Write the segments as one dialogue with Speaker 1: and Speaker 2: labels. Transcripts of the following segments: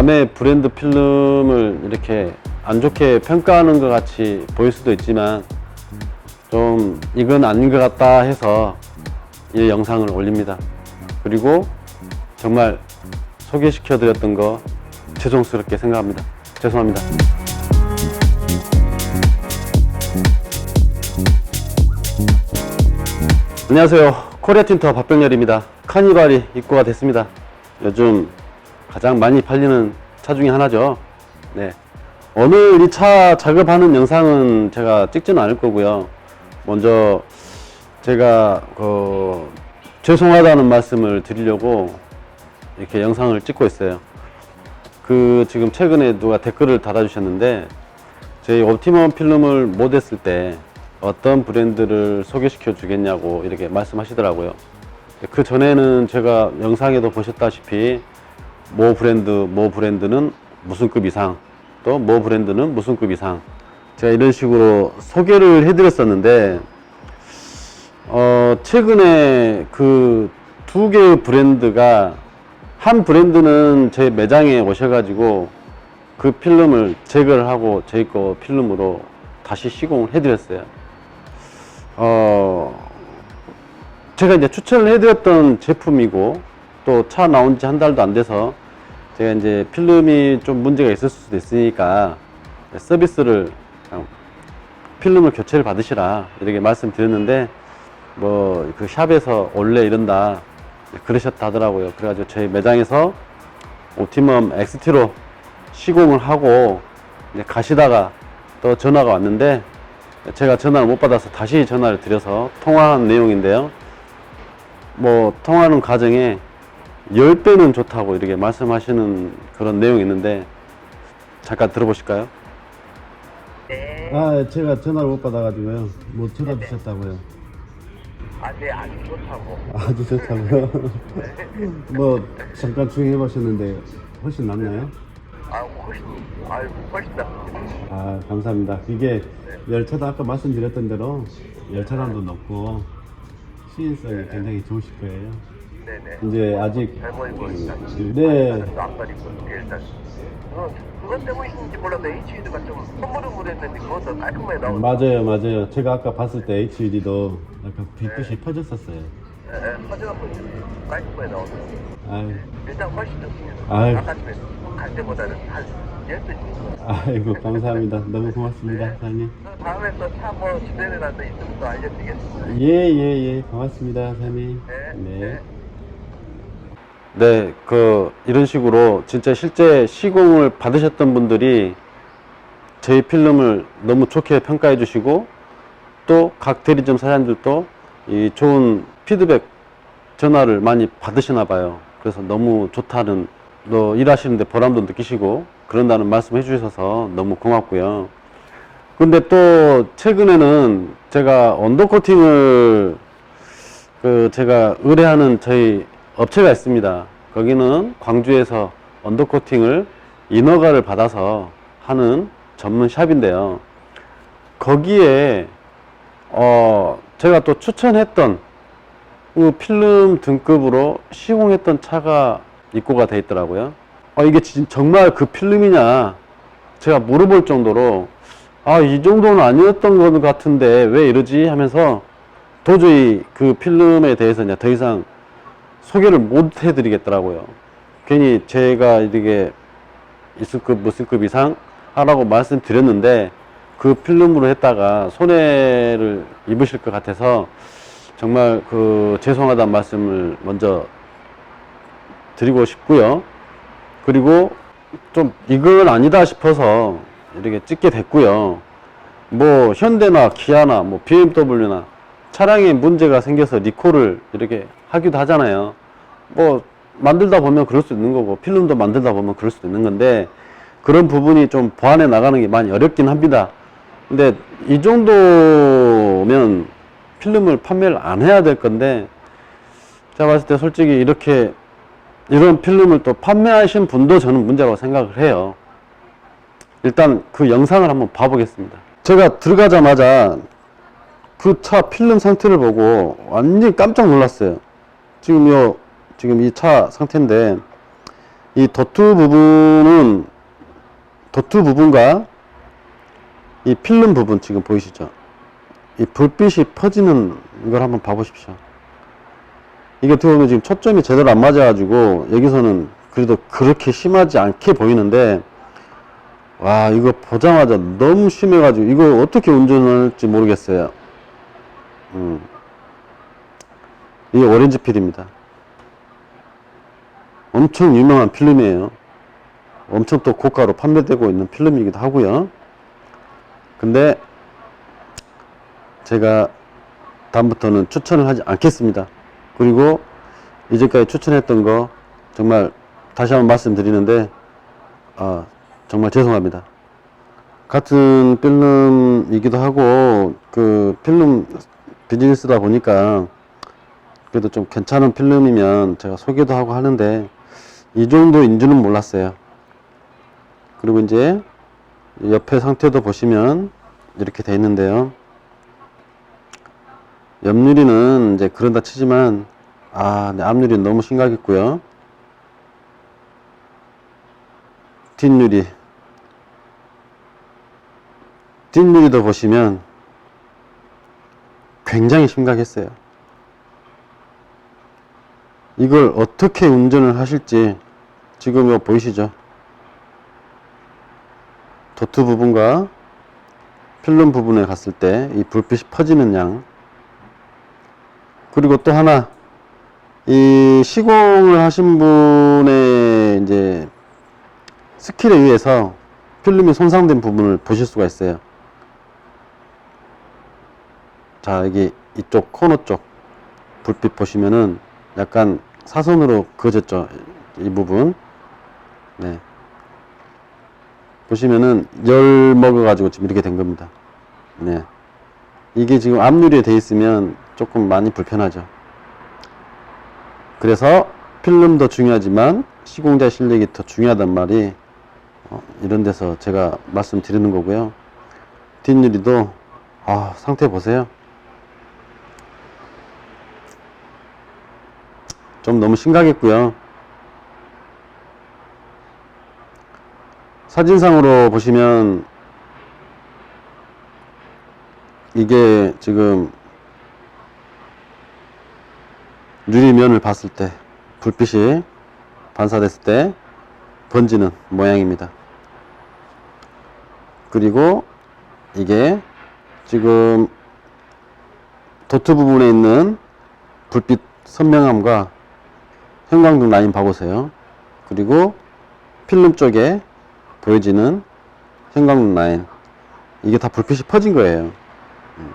Speaker 1: 남의 브랜드 필름을 이렇게 안 좋게 평가하는 것 같이 보일 수도 있지만 좀 이건 아닌 것 같다 해서 이 영상을 올립니다. 그리고 정말 소개시켜 드렸던 거 죄송스럽게 생각합니다. 죄송합니다. 안녕하세요. 코리아 틴터 박병렬입니다. 카니발이 입고가 됐습니다. 요즘 가장 많이 팔리는 차 중에 하나죠. 네. 오늘 이 차 작업하는 영상은 제가 찍지는 않을 거고요. 먼저 제가 그 죄송하다는 말씀을 드리려고 이렇게 영상을 찍고 있어요. 그 지금 최근에 누가 댓글을 달아주셨는데 저희 옵티멈 필름을 못 했을 때 어떤 브랜드를 소개시켜 주겠냐고 이렇게 말씀하시더라고요. 그 전에는 제가 영상에도 보셨다시피 모 브랜드, 모 브랜드는 무슨 급 이상, 또 모 브랜드는 무슨 급 이상. 제가 이런 식으로 소개를 해드렸었는데, 어, 최근에 그 두 개의 브랜드가 한 브랜드는 제 매장에 오셔가지고 그 필름을 제거를 하고 저희 거 필름으로 다시 시공을 해드렸어요. 어, 제가 이제 추천을 해드렸던 제품이고 또 차 나온 지 한 달도 안 돼서 제가 이제 필름이 좀 문제가 있을 수도 있으니까 서비스를 필름을 교체를 받으시라 이렇게 말씀드렸는데 뭐 그 샵에서 올래 이런다 그러셨다 하더라고요. 그래가지고 저희 매장에서 옵티멈 XT로 시공을 하고 이제 가시다가 또 전화가 왔는데 제가 전화를 못 받아서 다시 전화를 드려서 통화한 내용인데요. 뭐 통화하는 과정에 10배는 좋다고 이렇게 말씀하시는 그런 내용이 있는데 잠깐 들어보실까요?
Speaker 2: 네.
Speaker 1: 아, 제가 전화를 못 받아가지고요. 뭐 전화 주셨다고요.
Speaker 2: 아, 네, 아주 좋다고.
Speaker 1: 아주 좋다고요. 뭐 잠깐 주행해 보셨는데 훨씬 낫나요?
Speaker 2: 아, 훨씬, 아유, 훨씬 낫습니다.
Speaker 1: 아, 감사합니다. 이게 열차도 아까 말씀드렸던 대로 열차량도 높고 시인성이 굉장히 좋으실 거예요. 이제 아직
Speaker 2: 잘 보이고, 일단.
Speaker 1: 네.
Speaker 2: 일단. 그건, 그것 때문인지 몰라도 HUD가 좀 흐물흐물했는데 그것도 깔끔하게 나오네.
Speaker 1: 맞아요, 맞아요. 제가 아까 봤을 때 HUD도 약간 빛빛이 퍼졌었어요.
Speaker 2: 예, 예, 퍼져갖고 깔끔하게 나오네.
Speaker 1: 아유,
Speaker 2: 일단 훨씬 좋습니다.
Speaker 1: 아유.
Speaker 2: 아까 전에 갈 때보다는 한 10배 정도.
Speaker 1: 아이고 감사합니다. 너무 고맙습니다, 사장님.
Speaker 2: 그 다음에 또 차뭐 주변에라도 있으면 또 알려드리겠습니다.
Speaker 1: 예, 예, 예, 고맙습니다, 사장님.
Speaker 2: 네. 네.
Speaker 1: 네, 그 이런 식으로 진짜 실제 시공을 받으셨던 분들이 저희 필름을 너무 좋게 평가해 주시고 또 각 대리점 사장님들도 이 좋은 피드백 전화를 많이 받으시나 봐요. 그래서 너무 좋다는 또 일하시는데 보람도 느끼시고 그런다는 말씀 해 주셔서 너무 고맙고요. 근데 또 최근에는 제가 언더 코팅을 그 제가 의뢰하는 저희 업체가 있습니다. 거기는 광주에서 언더코팅을 인허가를 받아서 하는 전문 샵인데요. 거기에 어 제가 또 추천했던 그 필름 등급으로 시공했던 차가 입고가 돼 있더라고요. 아 이게 진- 정말 그 필름이냐 제가 물어볼 정도로 아 이 정도는 아니었던 것 같은데 왜 이러지 하면서 도저히 그 필름에 대해서 이제 더 이상 소개를 못 해드리겠더라고요. 괜히 제가 이렇게 있을 급 무슨 급 이상 하라고 말씀드렸는데 그 필름으로 했다가 손해를 입으실 것 같아서 정말 그 죄송하다는 말씀을 먼저 드리고 싶고요. 그리고 좀 이건 아니다 싶어서 이렇게 찍게 됐고요. 뭐 현대나 기아나 뭐 BMW나 차량에 문제가 생겨서 리콜을 이렇게 하기도 하잖아요. 뭐 만들다 보면 그럴 수 있는 거고 필름도 만들다 보면 그럴 수도 있는 건데 그런 부분이 좀 보완해 나가는 게 많이 어렵긴 합니다. 근데 이 정도면 필름을 판매를 안 해야 될 건데 제가 봤을 때 솔직히 이렇게 이런 필름을 또 판매하신 분도 저는 문제라고 생각을 해요. 일단 그 영상을 한번 봐보겠습니다. 제가 들어가자마자 그 차 필름 상태를 보고 완전히 깜짝 놀랐어요. 지금 요, 지금 이 차 상태인데, 이 도트 부분은 도트 부분과 이 필름 부분 지금 보이시죠? 이 불빛이 퍼지는 걸 한번 봐보십시오. 이게 어떻게 보면 지금 초점이 제대로 안 맞아가지고 여기서는 그래도 그렇게 심하지 않게 보이는데 와 이거 보자마자 너무 심해가지고 이거 어떻게 운전할지 모르겠어요. 음. 이게 오렌지 필입니다. 엄청 유명한 필름이에요. 엄청 또 고가로 판매되고 있는 필름이기도 하고요. 근데 제가 다음부터는 추천을 하지 않겠습니다. 그리고 이제까지 추천했던 거 정말 다시 한번 말씀드리는데 아, 정말 죄송합니다. 같은 필름이기도 하고 그 필름 비즈니스다 보니까 그래도 좀 괜찮은 필름이면 제가 소개도 하고 하는데 이 정도인 줄은 몰랐어요. 그리고 이제 옆에 상태도 보시면 이렇게 돼 있는데요. 옆유리는 이제 그런다 치지만 아, 네, 앞유리는 너무 심각했고요. 뒷유리 뒷유리도 보시면 굉장히 심각했어요. 이걸 어떻게 운전을 하실지 지금 이거 보이시죠? 도트 부분과 필름 부분에 갔을 때 이 불빛이 퍼지는 양 그리고 또 하나 이 시공을 하신 분의 이제 스킬에 의해서 필름이 손상된 부분을 보실 수가 있어요. 자, 여기 이쪽 코너 쪽 불빛 보시면은 약간 사선으로 그어졌죠. 이 부분. 네. 보시면은 열 먹어 가지고 지금 이렇게 된 겁니다. 네. 이게 지금 앞유리에 돼 있으면 조금 많이 불편하죠. 그래서 필름도 중요하지만 시공자 실력이 더 중요하단 말이 어, 이런 데서 제가 말씀드리는 거고요. 뒷유리도 아, 상태 보세요. 좀 너무 심각했고요. 사진상으로 보시면 이게 지금 유리면을 봤을 때 불빛이 반사됐을 때 번지는 모양입니다. 그리고 이게 지금 도트 부분에 있는 불빛 선명함과 형광등 라인 봐보세요. 그리고 필름 쪽에 보여지는 형광등 라인. 이게 다 불빛이 퍼진 거예요. 음.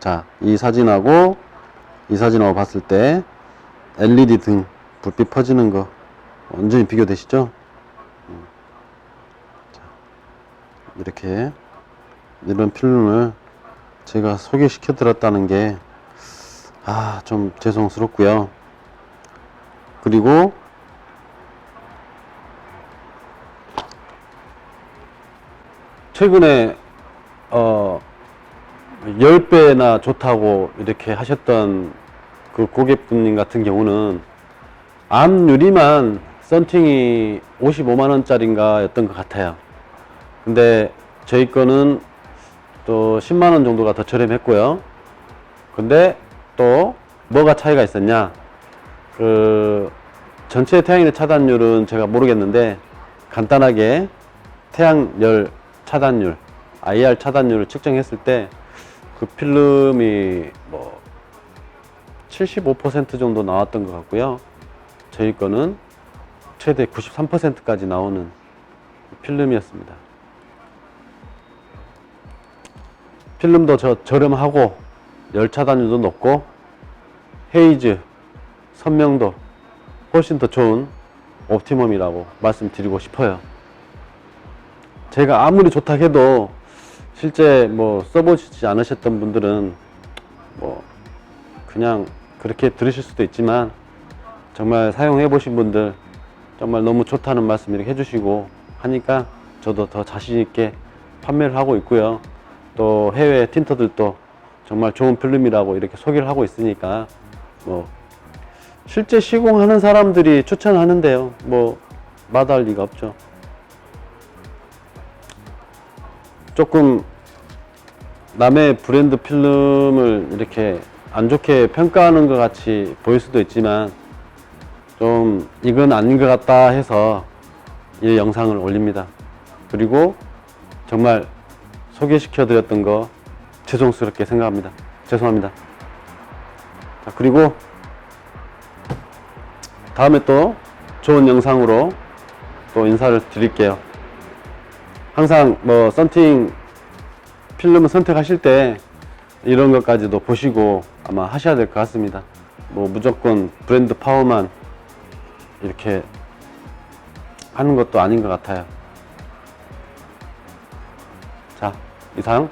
Speaker 1: 자, 이 사진하고 이 사진하고 봤을 때 LED 등 불빛 퍼지는 거 완전히 비교되시죠? 음. 자, 이렇게 이런 필름을 제가 소개시켜 드렸다는 게 아, 좀 죄송스럽고요. 그리고 최근에 어 10배나 좋다고 이렇게 하셨던 그 고객분님 같은 경우는 앞 유리만 썬팅이 55만 원짜리인가 였던 것 같아요. 근데 저희 거는 또 10만 원 정도가 더 저렴했고요. 근데 또 뭐가 차이가 있었냐? 그 전체 태양열 차단율은 제가 모르겠는데 간단하게 태양열 차단율, IR 차단율을 측정했을 때 그 필름이 뭐 75% 정도 나왔던 것 같고요. 저희 거는 최대 93%까지 나오는 필름이었습니다. 필름도 저 저렴하고 열 차단율도 높고 헤이즈 선명도 훨씬 더 좋은 옵티멈이라고 말씀드리고 싶어요. 제가 아무리 좋다 해도 실제 뭐 써보시지 않으셨던 분들은 뭐 그냥 그렇게 들으실 수도 있지만 정말 사용해 보신 분들 정말 너무 좋다는 말씀 이렇게 해주시고 하니까 저도 더 자신 있게 판매를 하고 있고요. 또 해외 틴터들도 정말 좋은 필름이라고 이렇게 소개를 하고 있으니까 뭐 실제 시공하는 사람들이 추천하는데요. 뭐 마다할 리가 없죠. 조금 남의 브랜드 필름을 이렇게 안 좋게 평가하는 것 같이 보일 수도 있지만 좀 이건 아닌 것 같다 해서 이 영상을 올립니다. 그리고 정말 소개시켜 드렸던 거 죄송스럽게 생각합니다. 죄송합니다. 자, 그리고 다음에 또 좋은 영상으로 또 인사를 드릴게요. 항상 뭐 썬팅 필름을 선택하실 때 이런 것까지도 보시고 아마 하셔야 될 것 같습니다. 뭐 무조건 브랜드 파워만 이렇게 하는 것도 아닌 것 같아요. 자, 이상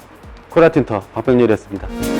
Speaker 1: 코리아 틴터 박병렬이었습니다.